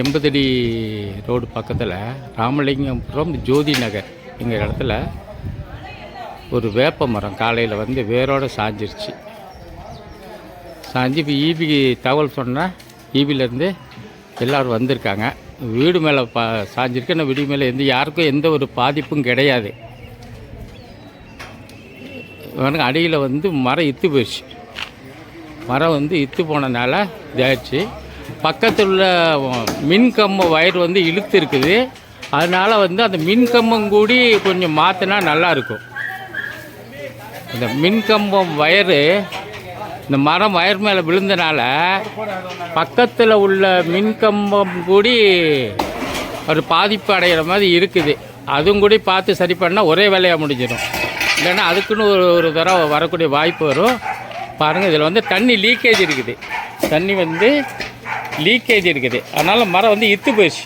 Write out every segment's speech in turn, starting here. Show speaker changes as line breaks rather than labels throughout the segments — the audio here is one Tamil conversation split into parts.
எண்பதடி ரோடு பக்கத்தில் ராமலிங்கபுரம் ஜோதி நகர் எங்கள் இடத்துல ஒரு வேப்ப மரம் காலையில் வந்து வேரோடு சாஞ்சிருச்சு. சாஞ்சு இப்போ ஈபிக்கு தகவல் சொன்னால் ஈபிலேருந்து எல்லோரும் வந்திருக்காங்க. வீடு மேலே பா சாஞ்சிருக்கு. ஆனால் வீடு மேலே எந்த யாருக்கும் எந்த ஒரு பாதிப்பும் கிடையாது. எனக்கு அடியில் வந்து மரம் இத்து போயிடுச்சு. மரம் வந்து இத்து போனனால இதாகிடுச்சு பக்கத்தில் உள்ள மின் கம்பம் வயர் வந்து இழுத்து இருக்குது அதனால் வந்து அந்த மின் கம்பம் கூடி கொஞ்சம் மாற்றினா நல்லாயிருக்கும் இந்த மின் கம்பம் வயரு இந்த மரம் வயர் மேலே விழுந்தனால பக்கத்தில் உள்ள மின் கம்பம் கூடி ஒரு பாதிப்பு அடைகிற மாதிரி இருக்குது. அதுவும் கூட பார்த்து சரி பண்ணால் ஒரே வேலையாக முடிஞ்சிடும். இல்லைன்னா அதுக்குன்னு ஒரு ஒரு தடவை வரக்கூடிய வாய்ப்பு வரும். பாருங்கள் இதில் வந்து தண்ணி லீக்கேஜ் இருக்குது. தண்ணி வந்து லீக்கேஜ் இருக்குது. அதனால் மரம் வந்து இத்து போயிடுச்சு.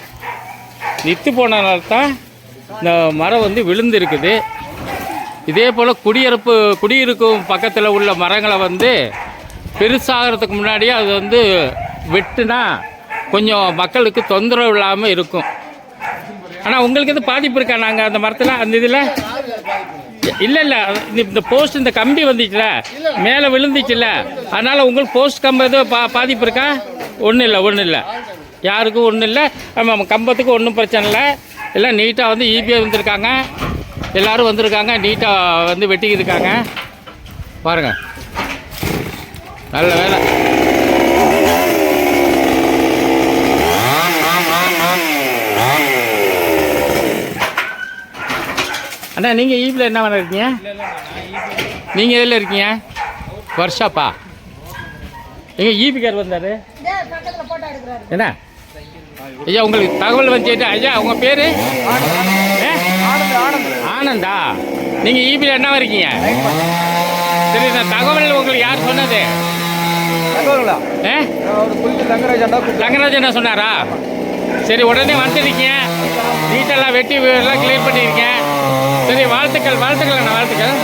இத்து போனனால தான் இந்த மரம் வந்து விழுந்து இருக்குது. இதே போல் குடியிருப்பு குடியிருக்கும் பக்கத்தில் உள்ள மரங்களை வந்து பெருசாகிறதுக்கு முன்னாடியே அது வந்து வெட்டுனா கொஞ்சம் மக்களுக்கு தொந்தரவு இல்லாமல் இருக்கும். ஆனால் உங்களுக்கு எது பாதிப்பு இருக்கா? நாங்கள் அந்த மரத்தில் அந்த இதில்? இல்லை இல்லை. இந்த போஸ்ட் இந்த கம்பி வந்துச்சுல. மேலே விழுந்துச்சுல்ல அதனால் உங்களுக்கு போஸ்ட் கம்பி எதுவும் பா பாதிப்பு இருக்கா? ஒன்றும் இல்லை ஒன்றும் இல்லை யாருக்கும் ஒன்றும் இல்லை நம்ம கம்பத்துக்கு ஒன்றும் பிரச்சனை இல்லை. எல்லாம் நீட்டாக வந்து ஈபிஐ வந்திருக்காங்க. எல்லாரும் வந்திருக்காங்க. நீட்டாக வந்து வெட்டிக்கிட்டு இருக்காங்க. பாருங்க. நல்ல வேலை. அண்ணா நீங்கள் ஈபியில் என்ன பண்ண இருக்கீங்க நீங்கள் எதில் இருக்கீங்க? ஒர்க்ஷாப்பா எங்க ஈபிக்கார் வந்தார். என்ன? ஐயா உங்களுக்கு தகவல் வந்து ஐயா உங்கள் பேர்? ஆனந்தா. நீங்கள் ஈபியில் என்ன இருக்கீங்க? சரி இந்த தகவல் உங்களுக்கு யார் சொன்னது?
தகவல்களா?
ஏ?
ஒரு புலிகள் தங்கராஜ்
சொன்னாரா? சரி உடனே வந்துருக்கீங்க. நீட்டெல்லாம் வெட்டி எல்லாம் கிளியர் பண்ணியிருக்கேன். சரி வாழ்த்துக்கள் வாழ்த்துக்கள் அண்ணா வாழ்த்துக்கள்.